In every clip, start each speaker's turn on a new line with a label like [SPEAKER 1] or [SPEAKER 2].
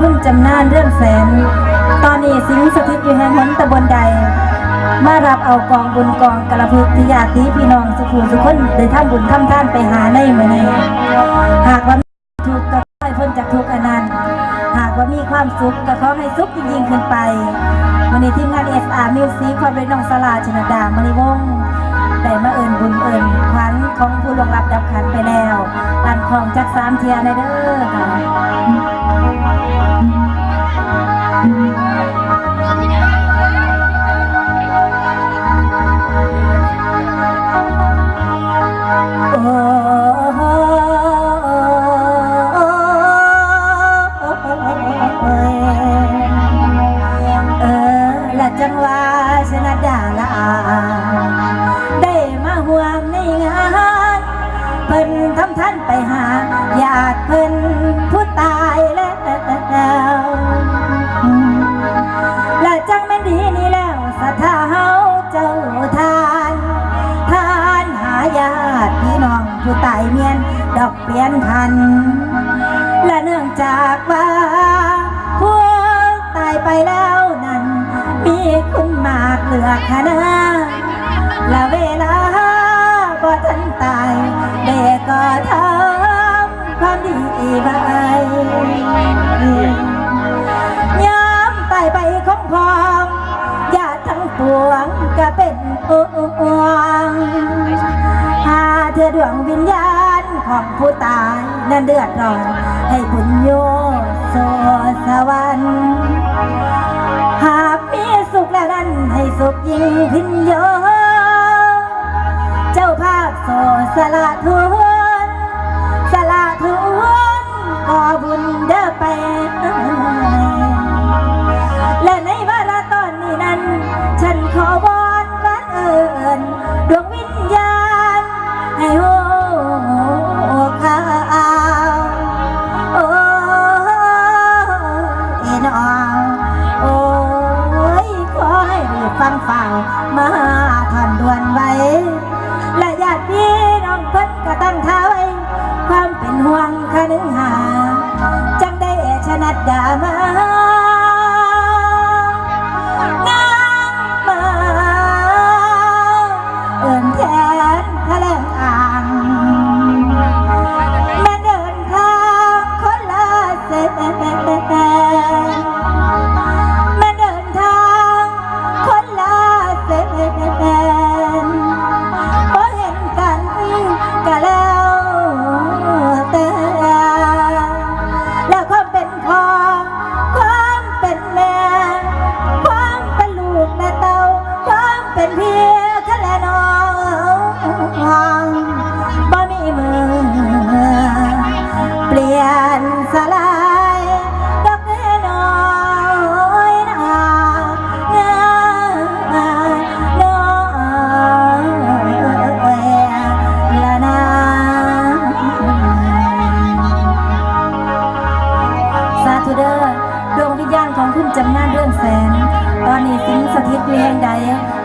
[SPEAKER 1] พุ่มจำนานเรื่องแสน ตอนนี้สิงสถิตอยู่แห่งหนตะบนใด มารับเอากองบุญกองกระพึกที่ญาติพี่น้องสุขุมสุขคนได้ทำบุญทำท่านไปหาในมือนี้หากว่ามีทุกข์ก็ขอให้พ้นจากทุกข์อันนั้นหากว่ามีความสุขก็ขอให้สุขยิ่งๆขึ้นไปวันนี้ทีมงาน SR Music ความเป็นน้องสลาชนดามณีวงศ์ได้มาเอิญบุญเอิญขวัญของผู้ลงรับดับขันไปแล้วอันของจากสามเทียในเด้อค่ะากว่าพวกตายไปแล้วนั้น มีคุณมากเหลือคณะและเวลาบ่ทันตายเด็กก็ทำความดีไปยามตายไปของพองญาติทั้งปวงก็เป็นห่วงหาเธอดวงวิญญาณของผู้ตายนั้นเดือดร้อนให้บุญโย สสวรรค์หากมีสุขแล้วนั้นให้สุขยิ่งขึ้นโยเจ้าภาพโสสละทุน โอ้ยขอให้รีบฟังฝ่าวมาทันด่วนไว้ และญาติพี่น้องเพิ่นก็ตั้งท้าไว้ความเป็นห่วงคนึงหา จังได้ชนะดามา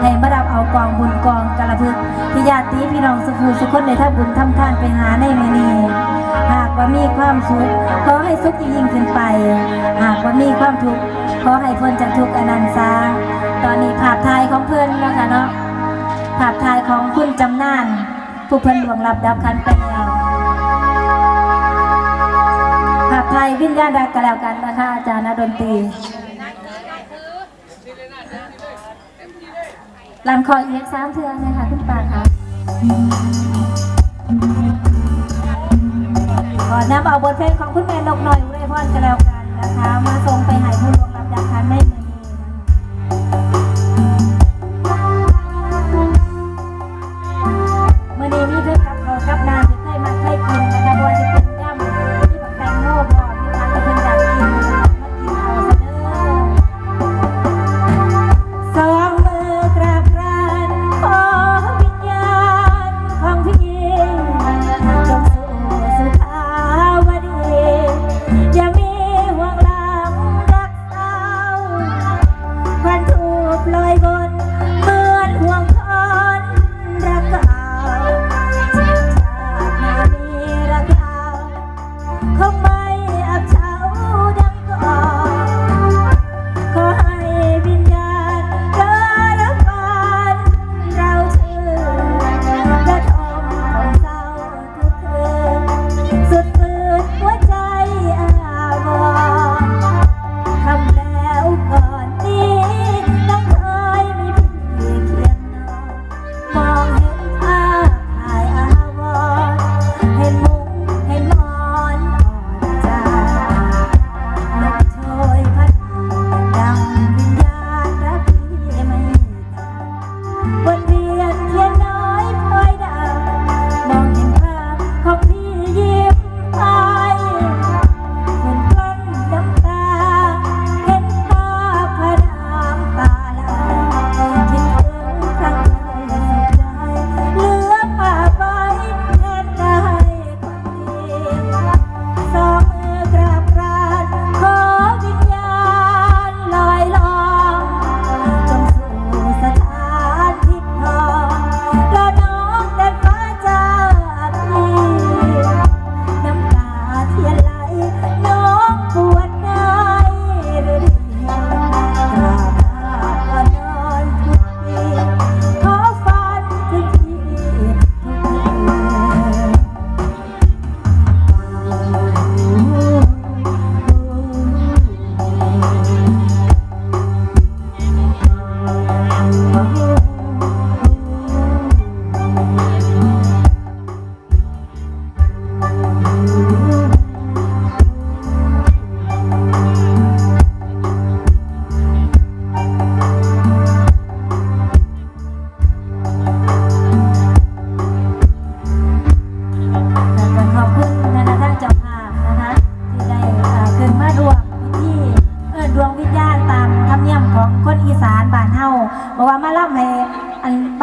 [SPEAKER 1] ให้มารับเอากองบุญกองกระพึกที่ญาติพี่น้องสุขูสุขคนในท่าบุญทำทานไปหาในเมนีหากว่ามีความสุขขอให้สุขยิ่งขึ้นไป หากว่ามีความทุกข์ขอให้พ้นจากทุกข์อนันต์ซาตอนนี้ภาพถ่ายของเพื่อนแล้วค่ะเนาะภาพถ่ายของคุณจำนาน ผู้เพิ่นหลวงรับดับคันไปแล้วภาพไทยวิญญาณรักกันแล้วกันนะคะอาจารย์นดนตรี ลำคอเอียกสามเทือนเลยค่ะคุณปาค่ะขอนนำเอาบทเพลงของคุณแม่นกน้อยอุไรพรกันแล้วกันนะคะ มาส่งไปหายผู้ลวงลำดับคันไม่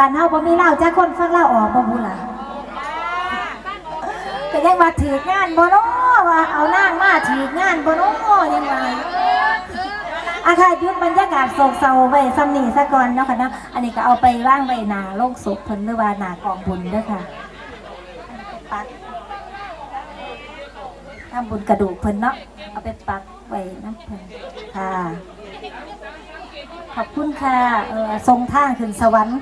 [SPEAKER 1] านเฮาบ่มีเล่าจ้าคนฟังเล่าออกบ่บุล่ะก็ยังว่าถืองานบ่เนาะว่าเอานางมาถืองานบ่เนาะยังว่าอาคายุดบรรยากาศโศกเศร้าไว้ซ้ำนี่ซะก่อนเนาะค่ะเนาะอันนี้ก็เอาไปว่างไว้หน้าโลกศพเพิ่นหรือว่าหน้ากองบุญเด้อค่ะปักทำบุญกระดูกเพิ่นเนาะเอาไปปักไว้น้ำเพิ่นค่ะ ขอบคุณค่ะเออทรงทางขึ้นสวรรค์